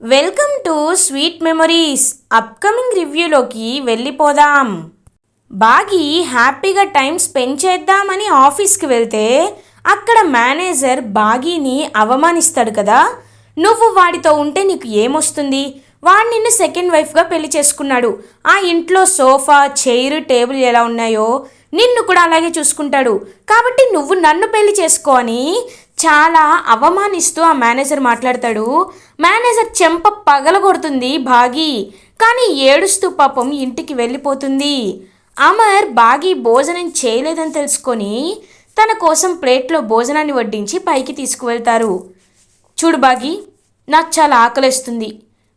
Welcome to sweet memories. Upcoming రివ్యూలోకి వెళ్ళిపోదాం. బాగి హ్యాపీగా time spend చేద్దామని ఆఫీస్కి వెళ్తే అక్కడ మేనేజర్ బాగీని అవమానిస్తాడు కదా. నువ్వు వాడితో ఉంటే నీకు ఏమొస్తుంది? వాడు నిన్ను సెకండ్ వైఫ్గా పెళ్ళి చేసుకున్నాడు. ఆ ఇంట్లో సోఫా చైర్ టేబుల్ ఎలా ఉన్నాయో నిన్ను కూడా అలాగే చూసుకుంటాడు. కాబట్టి నువ్వు నన్ను పెళ్ళి చేసుకో అని చాలా అవమానిస్తూ ఆ మేనేజర్ మాట్లాడతాడు. మేనేజర్ చెంప పగలగొడుతుంది భాగి. కానీ ఏడుస్తూ పాపం ఇంటికి వెళ్ళిపోతుంది. అమర్ బాగి భోజనం చేయలేదని తెలుసుకొని తన కోసం ప్లేట్లో భోజనాన్ని వడ్డించి పైకి తీసుకువెళ్తారు. చూడు బాగి నాకు చాలా ఆకలేస్తుంది.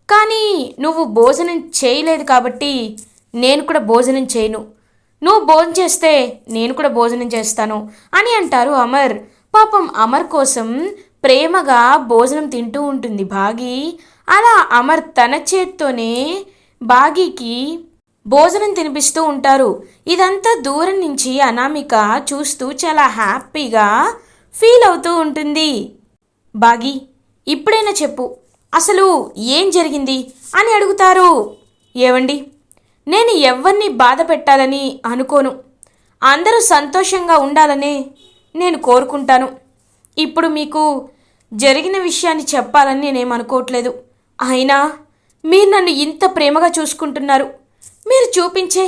కానీ నువ్వు భోజనం చేయలేదు కాబట్టి నేను కూడా భోజనం చేయను. నువ్వు భోజనం చేస్తే నేను కూడా భోజనం చేస్తాను అని అంటారు అమర్. పాపం అమర్ కోసం ప్రేమగా భోజనం తింటూ ఉంటుంది బాగి అలా అమర్ తన చేత్తోనే బాగీకి భోజనం తినిపిస్తూ ఉంటారు. ఇదంతా దూరం నుంచి అనామిక చూస్తూ చాలా హ్యాపీగా ఫీల్ అవుతూ ఉంటుంది. బాగి ఇప్పుడైనా చెప్పు అసలు ఏం జరిగింది అని అడుగుతారు. ఏవండి నేను ఎవరిని బాధ పెట్టాలని అనుకోను. అందరూ సంతోషంగా ఉండాలనే నేను కోరుకుంటాను. ఇప్పుడు మీకు జరిగిన విషయాన్ని చెప్పాలని నేనేమనుకోవట్లేదు. అయినా మీరు నన్ను ఇంత ప్రేమగా చూసుకుంటున్నారు. మీరు చూపించే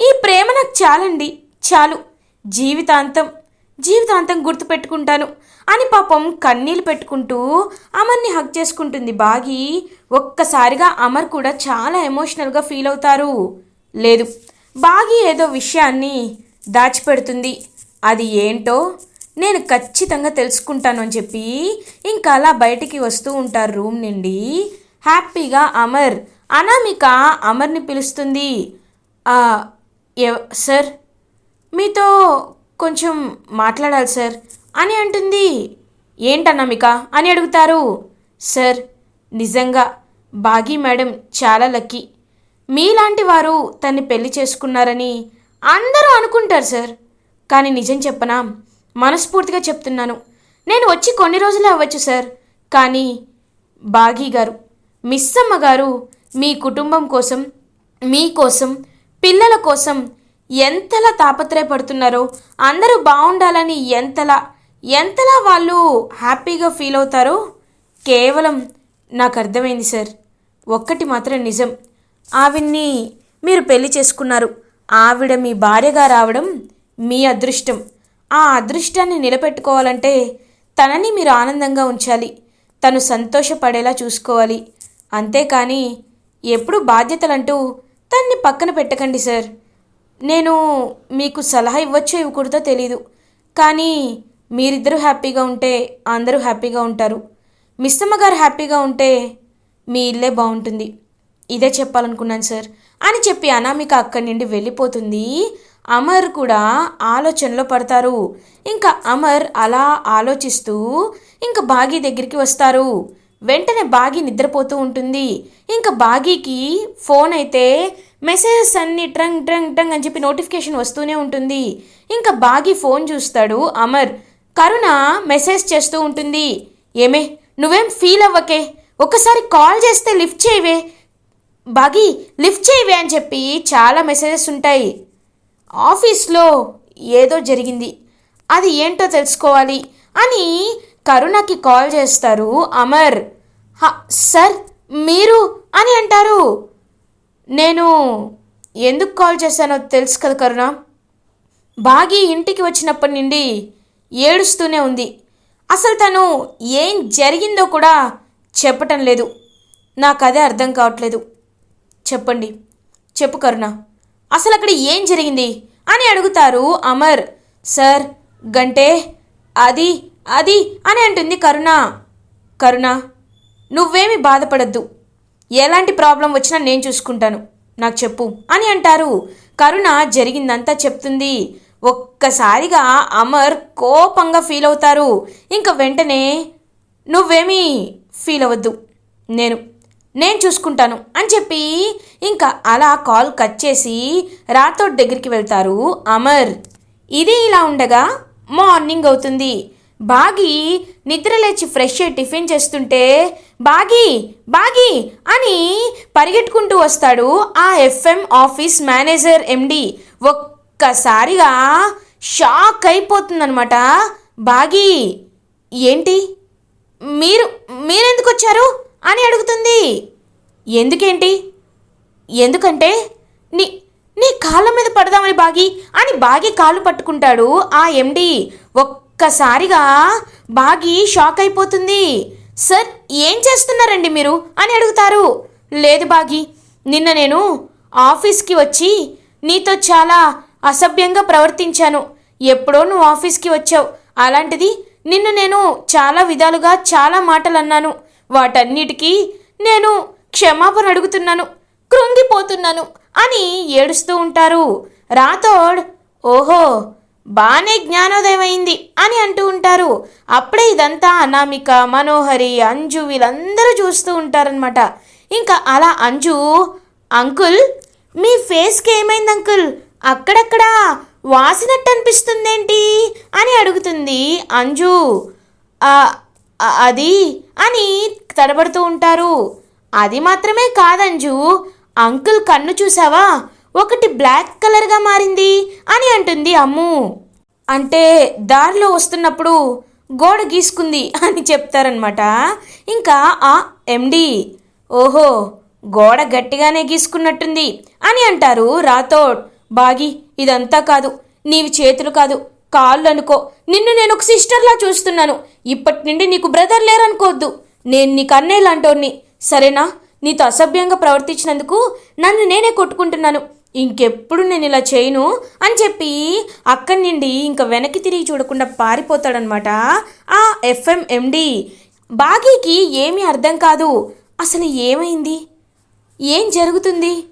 ఈ ప్రేమ నాకు చాలండి. చాలు. జీవితాంతం జీవితాంతం గుర్తుపెట్టుకుంటాను అని పాపం కన్నీళ్ళు పెట్టుకుంటూ అమర్ని హక్ చేసుకుంటుంది బాగి. ఒక్కసారిగా అమర్ కూడా చాలా ఎమోషనల్గా ఫీల్ అవుతారు. లేదు బాగి ఏదో విషయాన్ని దాచిపెడుతుంది. అది ఏంటో నేను ఖచ్చితంగా తెలుసుకుంటాను అని చెప్పి ఇంకా అలా బయటికి వస్తూ ఉంటారు రూమ్ నుండి. హ్యాపీగా అమర్ అనామిక అమర్ని పిలుస్తుంది. ఎవ- సార్ మీతో కొంచెం మాట్లాడాలి సార్ అని అంటుంది. ఏంటన్నామిక అని అడుగుతారు. సార్ నిజంగా బాగీ మేడం చాలా లక్కీ. మీలాంటి వారు తన్ని పెళ్ళి చేసుకున్నారని అందరూ అనుకుంటారు సార్. కానీ నిజం చెప్పనా? మనస్ఫూర్తిగా చెప్తున్నాను. నేను వచ్చి కొన్ని రోజులే అవ్వచ్చు సార్. కానీ బాగీ గారు మిస్సమ్మ గారు మీ కుటుంబం కోసం మీకోసం పిల్లల కోసం ఎంతలా తాపత్రయపడుతున్నారో అందరూ బాగుండాలని ఎంతలా ఎంతలా వాళ్ళు హ్యాపీగా ఫీల్ అవుతారో కేవలం నాకు అర్థమైంది సార్. ఒక్కటి మాత్రం నిజం. ఆవిడ్ని మీరు పెళ్ళి చేసుకున్నారు. ఆవిడ మీ భార్యగా రావడం మీ అదృష్టం. ఆ అదృష్టాన్ని నిలబెట్టుకోవాలంటే తనని మీరు ఆనందంగా ఉంచాలి. తను సంతోషపడేలా చూసుకోవాలి. అంతేకాని ఎప్పుడు బాధ్యతలంటూ తన్ని పక్కన పెట్టకండి సార్. నేను మీకు సలహా ఇవ్వచ్చో ఇవ్వకూడదో తెలీదు. కానీ మీరిద్దరూ హ్యాపీగా ఉంటే అందరూ హ్యాపీగా ఉంటారు. మిస్సమ్మ గారు హ్యాపీగా ఉంటే మీ ఇల్లే బాగుంటుంది. ఇదే చెప్పాలనుకున్నాను సార్. అని చెప్పి అనామిక అక్కడి నుండి వెళ్ళిపోతుంది. అమర్ కూడా ఆలోచనలో పడతారు. ఇంకా అమర్ అలా ఆలోచిస్తూ ఇంకా బాగీ దగ్గరికి వస్తారు. వెంటనే బాగి నిద్రపోతూ ఉంటుంది. ఇంకా బాగీకి ఫోన్ అయితే మెసేజెస్ అన్ని ట్రంగ్ ట్రంగ్ ట్రంగ్ అని చెప్పి నోటిఫికేషన్ వస్తూనే ఉంటుంది. ఇంకా బాగి ఫోన్ చూస్తాడు అమర్. కరుణ మెసేజ్ చేస్తూ ఉంటుంది. ఏమే నువ్వేం ఫీల్ అవ్వకే? ఒకసారి కాల్ చేస్తే లిఫ్ట్ చేయవే. బాగి లిఫ్ట్ చేయవే అని చెప్పి చాలా మెసేజెస్ ఉంటాయి. ఆఫీస్లో ఏదో జరిగింది. అది ఏంటో తెలుసుకోవాలి అని కరుణకి కాల్ చేస్తారు అమర్. "హ, సార్ మీరు అని అంటారు. నేను ఎందుకు కాల్ చేశానో తెలుసు కదా కరుణ. బాగి ఇంటికి వచ్చినప్పటి నుండి ఏడుస్తూనే ఉంది. అసలు తను ఏం జరిగిందో కూడా చెప్పటం లేదు. నాకు అదే అర్థం కావట్లేదు. చెప్పండి. చెప్పు కరుణ. అసలు అక్కడ ఏం జరిగింది? అని అడుగుతారు అమర్. సార్ గంటే అది అది అని అంటుంది కరుణ. కరుణ నువ్వేమి బాధపడద్దు. ఎలాంటి ప్రాబ్లం వచ్చినా నేను చూసుకుంటాను. నాకు చెప్పు అని అంటారు. కరుణ జరిగిందంతా చెప్తుంది. ఒక్కసారిగా అమర్ కోపంగా ఫీల్ అవుతారు ఇంకా వెంటనే నువ్వేమీ ఫీల్ అవ్వద్దు నేను నేను చూసుకుంటాను అని చెప్పి ఇంకా అలా కాల్ కట్ చేసి రాథోడ్ దగ్గరికి వెళ్తారు అమర్. ఇది ఇలా ఉండగా మార్నింగ్ అవుతుంది. బాగి నిద్ర లేచి ఫ్రెష్ అయ్యి టిఫిన్ చేస్తుంటే బాగి బాగి అని పరిగెట్టుకుంటూ వస్తాడు ఆ ఎఫ్ఎం ఆఫీస్ మేనేజర్ ఎండి. ఒక్కసారిగా షాక్ అయిపోతుందనమాట బాగి ఏంటి? మీరు మీరెందుకు వచ్చారు? అని అడుగుతుంది. ఎందుకేంటి? ఎందుకంటే నీ నీ కాళ్ళ మీద పడదామని బాగి అని బాగి కాళ్ళు పట్టుకుంటాడు ఆ ఎండి. ఒక్కసారిగా బాగి షాక్ అయిపోతుంది. సార్ ఏం చేస్తున్నారండి మీరు? అని అడుగుతారు. లేదు బాగి నిన్న నేను ఆఫీస్కి వచ్చి నీతో చాలా అసభ్యంగా ప్రవర్తించాను. ఎప్పుడో నువ్వు ఆఫీస్కి వచ్చావు. అలాంటిది నిన్ను నేను చాలా విధాలుగా చాలా మాటలు అన్నాను. వాటన్నిటికీ నేను క్షమాపణ అడుగుతున్నాను కృంగిపోతున్నాను అని ఏడుస్తూ ఉంటారు. రాథోడ్ ఓహో బానే జ్ఞానోదయం అయింది అని అంటూ ఉంటారు. అప్పుడే ఇదంతా అనామిక మనోహరి అంజు వీళ్ళందరూ చూస్తూ ఉంటారనమాట ఇంకా అలా అంజు అంకుల్ మీ ఫేస్కి ఏమైంది అంకుల్? అక్కడక్కడ వాసినట్టు అనిపిస్తుందేంటి అని అడుగుతుంది అంజు. అది అని తడబడుతూ ఉంటారు. అది మాత్రమే కాదంజు అంకుల్ కన్ను చూసావా ఒకటి బ్లాక్ కలర్గా మారింది అని అంటుంది అమ్ము. అంటే దారిలో వస్తున్నప్పుడు గోడ గీసుకుంది అని చెప్తారనమాట ఇంకా ఆ ఎండి ఓహో గోడ గట్టిగానే గీసుకున్నట్టుంది అని అంటారు రాథోడ్. బాగి ఇదంతా కాదు నీవి చేతులు కాదు. కాళ్ళు అనుకో. నిన్ను నేను ఒక సిస్టర్లా చూస్తున్నాను. ఇప్పటి నుండి నీకు బ్రదర్ లేరనుకోవద్దు. నేను నీకు అన్నయ్య సరేనా? నీతో అసభ్యంగా ప్రవర్తించినందుకు నన్ను నేనే కొట్టుకుంటున్నాను. ఇంకెప్పుడు నేను ఇలా చేయను అని చెప్పి అక్కడి నుండి ఇంకా వెనక్కి తిరిగి చూడకుండా పారిపోతాడనమాట ఆ ఎఫ్ఎం ఎండి. బాగీకి ఏమీ అర్థం కాదు. అసలు ఏమైంది? ఏం జరుగుతుంది?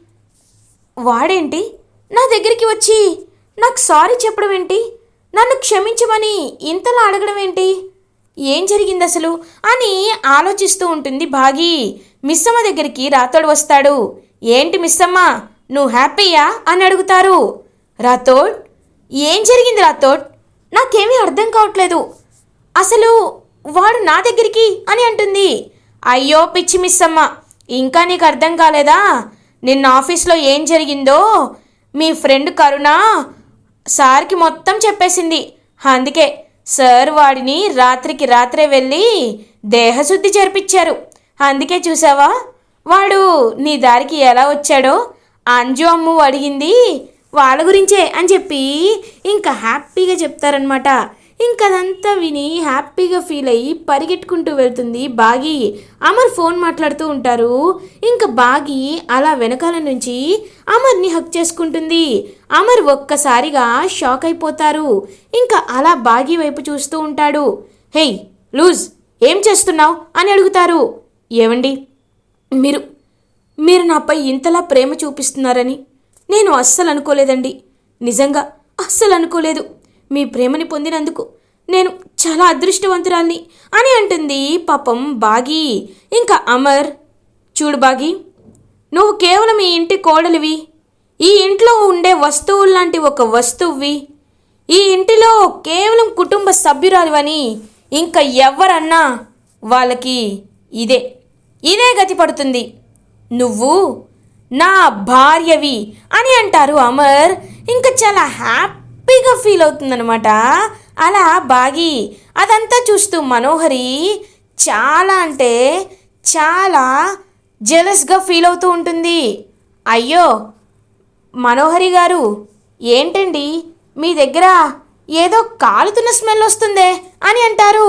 వాడేంటి? నా దగ్గరికి వచ్చి నాకు సారీ చెప్పడం ఏంటి? నన్ను క్షమించమని ఇంతలా అడగడం ఏంటి? ఏం జరిగింది అసలు? అని ఆలోచిస్తూ ఉంటుంది భాగి. మిస్సమ్మ దగ్గరికి రాతోడు వస్తాడు. ఏంటి మిస్సమ్మ నువ్వు హ్యాపీయా? అని అడుగుతారు. రాతోడ్ ఏం జరిగింది రాతోడ్ నాకేమీ అర్థం కావట్లేదు. అసలు వాడు నా దగ్గరికి? అని అంటుంది. అయ్యో పిచ్చి మిస్సమ్మ ఇంకా నీకు అర్థం కాలేదా? నిన్న ఆఫీస్లో ఏం జరిగిందో? మీ ఫ్రెండ్ కరుణ సార్కి మొత్తం చెప్పేసింది. అందుకే సార్ వాడిని రాత్రికి రాత్రే వెళ్ళి దేహశుద్ధి జరిపించారు అందుకే చూసావా? వాడు నీ దారికి ఎలా వచ్చాడో? అంజు అమ్ము అడిగింది. వాళ్ళ గురించే అని చెప్పి ఇంకా హ్యాపీగా చెప్తారనమాట ఇంకదంతా అదంతా విని హ్యాపీగా ఫీల్ అయ్యి పరిగెట్టుకుంటూ వెళ్తుంది బాగి. అమర్ ఫోన్ మాట్లాడుతూ ఉంటారు. ఇంకా బాగి అలా వెనకాల నుంచి అమర్ని హక్ చేసుకుంటుంది. అమర్ ఒక్కసారిగా షాక్ అయిపోతారు. ఇంకా అలా బాగి వైపు చూస్తూ ఉంటాడు. హేయ్ లూజ్ ఏం చేస్తున్నావు? అని అడుగుతారు. ఏవండి? మీరు మీరు నాపై ఇంతలా ప్రేమ చూపిస్తున్నారని నేను అస్సలు అనుకోలేదండి నిజంగా అస్సలు అనుకోలేదు మీ ప్రేమని పొందినందుకు నేను చాలా అదృష్టవంతురాల్ని అని అంటుంది పాపం బాగి. ఇంకా అమర్ చూడు బాగి నువ్వు కేవలం ఈ ఇంటి కోడలివి. ఈ ఇంట్లో ఉండే వస్తువుల్లాంటి ఒక వస్తువువి. ఈ ఇంటిలో కేవలం కుటుంబ సభ్యురాలివని ఇంకా ఎవరన్నా వాళ్ళకి ఇదే ఇదే గతి పడుతుంది. నువ్వు నా భార్యవి అని అంటారు అమర్. ఇంకా చాలా హ్యాపీ హ్యాపీగా ఫీల్ అవుతుందనమాట అలా బాగి అదంతా చూస్తూ మనోహరి చాలా అంటే చాలా జెలస్గా ఫీల్ అవుతూ ఉంటుంది. అయ్యో! మనోహరి గారు ఏంటండి? మీ దగ్గర ఏదో కాలుతున్న స్మెల్ వస్తుందే అని అంటారు.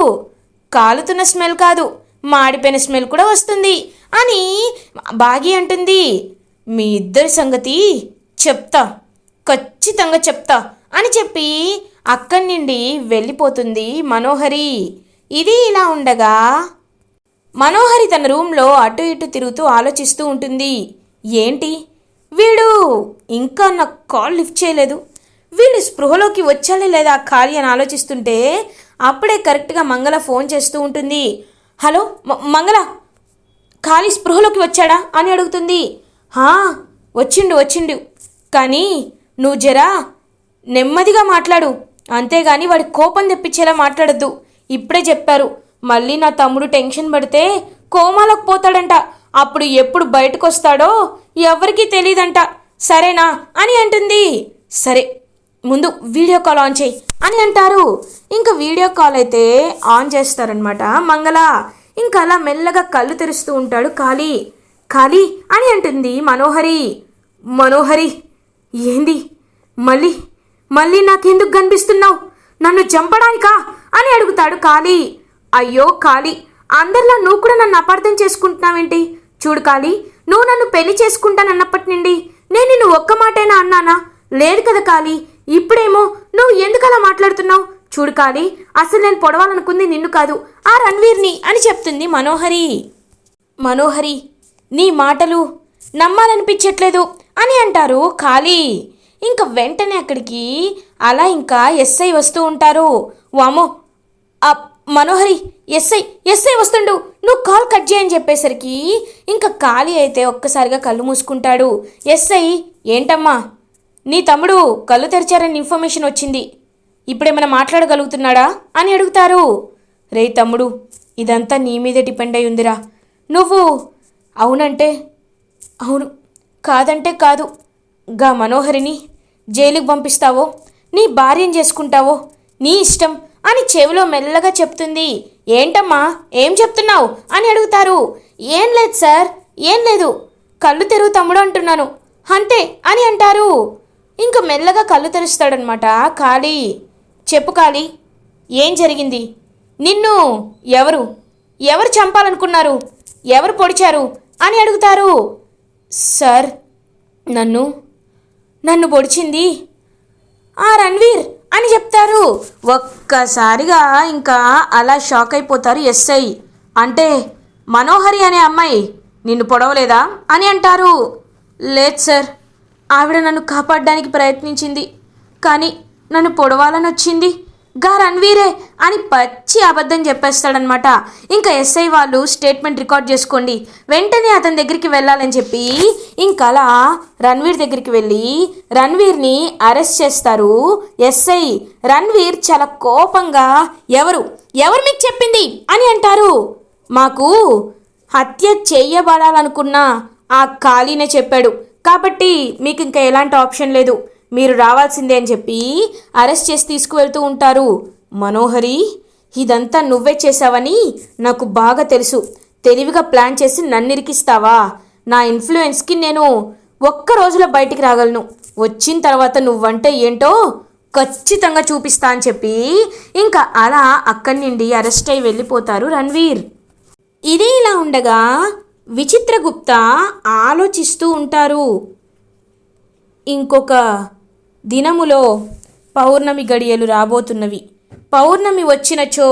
కాలుతున్న స్మెల్ కాదు మాడిపోయిన స్మెల్ కూడా వస్తుంది అని బాగి అంటుంది. మీ ఇద్దరి సంగతి చెప్తా ఖచ్చితంగా చెప్తా. అని చెప్పి అక్కడి నుండి వెళ్ళిపోతుంది మనోహరి. ఇది ఇలా ఉండగా మనోహరి తన రూమ్లో అటు ఇటు తిరుగుతూ ఆలోచిస్తూ ఉంటుంది. ఏంటి? వీడు ఇంకా నా కాల్ లిఫ్ట్ చేయలేదు. వీళ్ళు స్పృహలోకి వచ్చాలే లేదా ఖాళీ అని ఆలోచిస్తుంటే అప్పుడే కరెక్ట్గా మంగళ ఫోన్ చేస్తూ ఉంటుంది. హలో మ- మంగళ ఖాళీ స్పృహలోకి వచ్చాడా అని అడుగుతుంది. హా వచ్చిండు వచ్చిండు. కానీ నువ్వు జరా నెమ్మదిగా మాట్లాడు. అంతేగాని వాడి కోపం తెప్పించేలా మాట్లాడద్దు. ఇప్పుడే చెప్పారు. మళ్ళీ నా తమ్ముడు టెన్షన్ పడితే కోమాలకు పోతాడంట. అప్పుడు ఎప్పుడు బయటకు వస్తాడో ఎవరికీ తెలియదంట సరేనా? అని అంటుంది. సరే ముందు వీడియో కాల్ ఆన్ చేయి అని అంటారు. ఇంకా వీడియో కాల్ అయితే ఆన్ చేస్తారనమాట మంగళ. ఇంకా అలా మెల్లగా కళ్ళు తెరుస్తూ ఉంటాడు ఖాళీ. ఖాళీ అని అంటుంది మనోహరి. మనోహరి ఏంది? మళ్ళీ మళ్ళీ నాకెందుకు కనిపిస్తున్నావు? నన్ను చంపడానికా? అని అడుగుతాడు కాళీ. అయ్యో కాళీ అందరిలా నువ్వు కూడా నన్ను అపార్థం చేసుకుంటున్నావేంటి? చూడు కాళీ నువ్వు నన్ను పెళ్ళి చేసుకుంటానన్నప్పటి నుండి నేను నిన్ను ఒక్క మాటైనా అన్నానా? లేదు కదా కాళీ ఇప్పుడేమో నువ్వు ఎందుకు అలా మాట్లాడుతున్నావు? చూడు కాళీ అసలు నేను పొడవాలనుకుంది నిన్ను కాదు ఆ రణ్వీర్ని అని చెప్తుంది మనోహరి. మనోహరి నీ మాటలు నమ్మాలనిపించట్లేదు అని అంటారు ఖాళీ ఇంకా వెంటనే అక్కడికి అలా ఇంకా ఎస్ఐ వస్తూ ఉంటారు. వామో ఆ మనోహరి ఎస్ఐ ఎస్ఐ వస్తుండు. నువ్వు కాల్ కట్ చేయని చెప్పేసరికి ఇంకా ఖాళీ అయితే ఒక్కసారిగా కళ్ళు మూసుకుంటాడు. ఎస్ఐ ఏంటమ్మా? నీ తమ్ముడు కళ్ళు తెరిచారని ఇన్ఫర్మేషన్ వచ్చింది. ఇప్పుడేమైనా మాట్లాడగలుగుతున్నాడా అని అడుగుతారు. రే తమ్ముడు ఇదంతా నీ మీదే డిపెండ్ అయి ఉందిరా నువ్వు అవునంటే అవును కాదంటే కాదు. గా మనోహరిని జైలుకి పంపిస్తావో? నీ భార్యను చేసుకుంటావో? నీ ఇష్టం? అని చెవిలో మెల్లగా చెప్తుంది. ఏంటమ్మా? ఏం చెప్తున్నావు? అని అడుగుతారు. ఏం లేదు సార్ ఏం లేదు. కళ్ళు తెరువు తమ్ముడు అంటున్నాను. అంతే అని అంటారు. ఇంక మెల్లగా కళ్ళు తెరుస్తాడనమాట. ఖాళీ. చెప్పు ఖాళీ. ఏం జరిగింది? నిన్ను ఎవరు? ఎవరు చంపాలనుకున్నారు? ఎవరు పొడిచారు? అని అడుగుతారు. సార్ నన్ను నన్ను పొడిచింది. ఆ రణ్వీర్ అని చెప్తారు. ఒక్కసారిగా ఇంకా అలా షాక్ అయిపోతారు ఎస్ఐ. అంటే మనోహరి అనే అమ్మాయి నిన్ను పొడవలేదా అని అంటారు. లేదు సార్ ఆవిడ నన్ను కాపాడడానికి ప్రయత్నించింది. కానీ నన్ను పొడవాలని వచ్చింది గా రణ్వీరే అని పచ్చి అబద్ధం చెప్పేస్తాడనమాట ఇంకా ఎస్ఐ వాళ్ళు స్టేట్మెంట్ రికార్డ్ చేసుకోండి. వెంటనే అతని దగ్గరికి వెళ్ళాలని చెప్పి ఇంకా అలా రణ్వీర్ దగ్గరికి వెళ్ళి రణ్వీర్ని అరెస్ట్ చేస్తారు. ఎస్ఐ రణ్వీర్ చాలా కోపంగా ఎవరు? ఎవరు మీకు చెప్పింది? అని అంటారు. మాకు హత్య చేయబడాలనుకున్న ఆ ఖాళీనే చెప్పాడు. కాబట్టి మీకు ఇంకా ఎలాంటి ఆప్షన్ లేదు. మీరు రావాల్సిందే అని చెప్పి అరెస్ట్ చేసి తీసుకువెళ్తూ ఉంటారు. మనోహరి ఇదంతా నువ్వే చేసావని నాకు బాగా తెలుసు. తెలివిగా ప్లాన్ చేసి నన్ను ఇరికిస్తావా నా ఇన్ఫ్లుయెన్స్కి నేను ఒక్క రోజులో బయటికి రాగలను. వచ్చిన తర్వాత నువ్వంటే ఏంటో ఖచ్చితంగా చూపిస్తా అని చెప్పి ఇంకా అలా అక్కడి నుండి అరెస్ట్ అయి వెళ్ళిపోతారు రణ్వీర్. ఇది ఇలా ఉండగా విచిత్రగుప్త ఆలోచిస్తూ ఉంటారు. ఇంకొక దినములో పౌర్ణమి గడియలు రాబోతున్నవి. పౌర్ణమి వచ్చినచో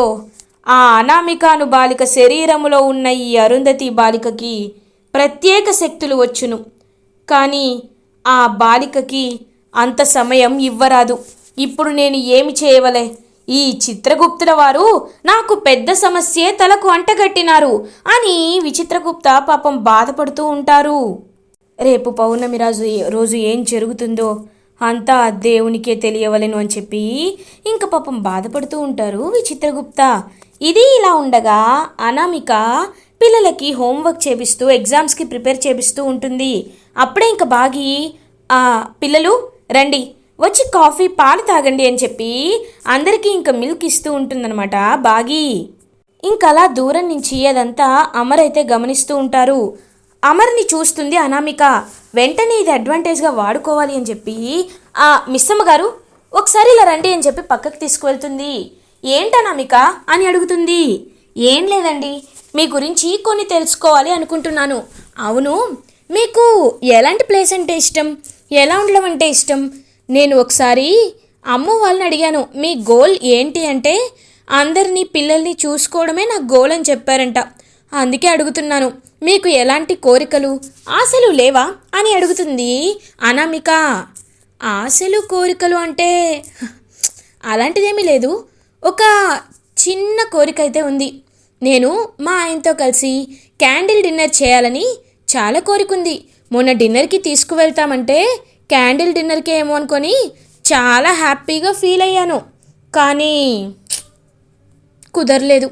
ఆ అనామికాను బాలిక శరీరములో ఉన్న ఈ అరుంధతి బాలికకి ప్రత్యేక శక్తులు వచ్చును. కానీ ఆ బాలికకి అంత సమయం ఇవ్వరాదు. ఇప్పుడు నేను ఏమి చేయవలే? ఈ చిత్రగుప్తుల వారు నాకు పెద్ద సమస్యే తలకు అంటగట్టినారు అని విచిత్రగుప్త పాపం బాధపడుతూ ఉంటారు. రేపు పౌర్ణమి రాజు రోజు ఏం జరుగుతుందో అంతా దేవునికే తెలియవలను అని చెప్పి ఇంక పాపం బాధపడుతూ ఉంటారు విచిత్రగుప్త. ఇది ఇలా ఉండగా అనామిక పిల్లలకి హోంవర్క్ చేపిస్తూ ఎగ్జామ్స్కి ప్రిపేర్ చేపిస్తూ ఉంటుంది. అప్పుడే ఇంక బాగి పిల్లలు రండి వచ్చి కాఫీ పాలు తాగండి అని చెప్పి అందరికీ ఇంకా మిల్క్ ఇస్తూ ఉంటుందన్నమాట బాగి. ఇంకలా దూరం నుంచి అదంతా అమరైతే గమనిస్తూ ఉంటారు. అమర్ని చూస్తుంది అనామిక. వెంటనే ఇది అడ్వాంటేజ్గా వాడుకోవాలి అని చెప్పి ఆ మిస్సమ్మ గారు ఒకసారి ఇలా రండి అని చెప్పి పక్కకు తీసుకువెళ్తుంది. ఏంటి అనామిక? అని అడుగుతుంది. ఏం లేదండి మీ గురించి కొన్ని తెలుసుకోవాలి అనుకుంటున్నాను. అవును మీకు ఎలాంటి ప్లేస్ అంటే ఇష్టం? ఎలా ఉండడం అంటే ఇష్టం? నేను ఒకసారి అమ్మ వాళ్ళని అడిగాను మీ గోల్ ఏంటి అంటే అందరినీ పిల్లల్ని చూసుకోవడమే నా గోల్ అని చెప్పారంట. అందుకే అడుగుతున్నాను. మీకు ఎలాంటి కోరికలు? ఆశలు లేవా? అని అడుగుతుంది అనామిక. ఆశలు కోరికలు అంటే అలాంటిదేమీ లేదు. ఒక చిన్న కోరిక అయితే ఉంది. నేను మా ఆయనతో కలిసి క్యాండిల్ డిన్నర్ చేయాలని చాలా కోరికుంది. మొన్న డిన్నర్కి తీసుకువెళ్తామంటే క్యాండిల్ డిన్నర్కి ఏమో అనుకొని చాలా హ్యాపీగా ఫీల్ అయ్యాను. కానీ కుదరలేదు.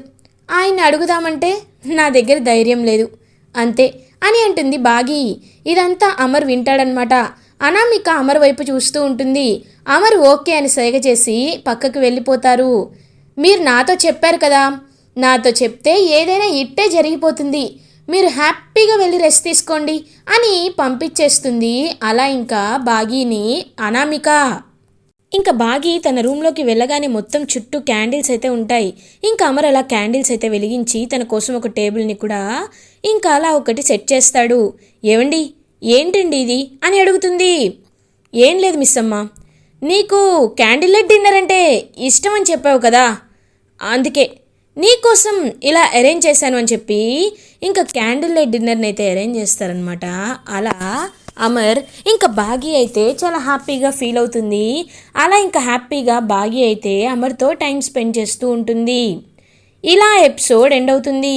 ఆయన్ని అడుగుదామంటే నా దగ్గర ధైర్యం లేదు. అంతే అని అంటుంది బాగి. ఇదంతా అమర్ వింటాడనమాట. అనామిక అమర్ వైపు చూస్తూ ఉంటుంది. అమర్ ఓకే అని సైగ చేసి పక్కకు వెళ్ళిపోతారు. మీరు నాతో చెప్పారు కదా. నాతో చెప్తే ఏదైనా ఇట్టే జరిగిపోతుంది. మీరు హ్యాపీగా వెళ్ళి రెస్ట్ తీసుకోండి అని పంపించేస్తుంది అలా ఇంకా బాగీని అనామిక. ఇంకా బాగి తన రూమ్లోకి వెళ్ళగానే మొత్తం చుట్టూ క్యాండిల్స్ అయితే ఉంటాయి. ఇంకా అమర్ అలా క్యాండిల్స్ అయితే వెలిగించి తన కోసం ఒక టేబుల్ని కూడా ఇంకా అలా ఒకటి సెట్ చేస్తాడు. ఏమండి ఏంటండి ఇది? అని అడుగుతుంది. ఏం లేదు మిస్ అమ్మ నీకు క్యాండిల్ లైట్ డిన్నర్ అంటే ఇష్టం అని చెప్పావు కదా. అందుకే. నీకోసం ఇలా అరేంజ్ చేశాను అని చెప్పి ఇంకా క్యాండిల్ లైట్ డిన్నర్ని అయితే అరేంజ్ చేస్తారనమాట అలా అమర్ ఇంకా బాగి అయితే చాలా హ్యాపీగా ఫీల్ అవుతుంది. అలా ఇంకా హ్యాపీగా బాగి అయితే అమర్తో టైం స్పెండ్ చేస్తూ ఉంటుంది. ఇలా ఎపిసోడ్ ఎండ్ అవుతుంది.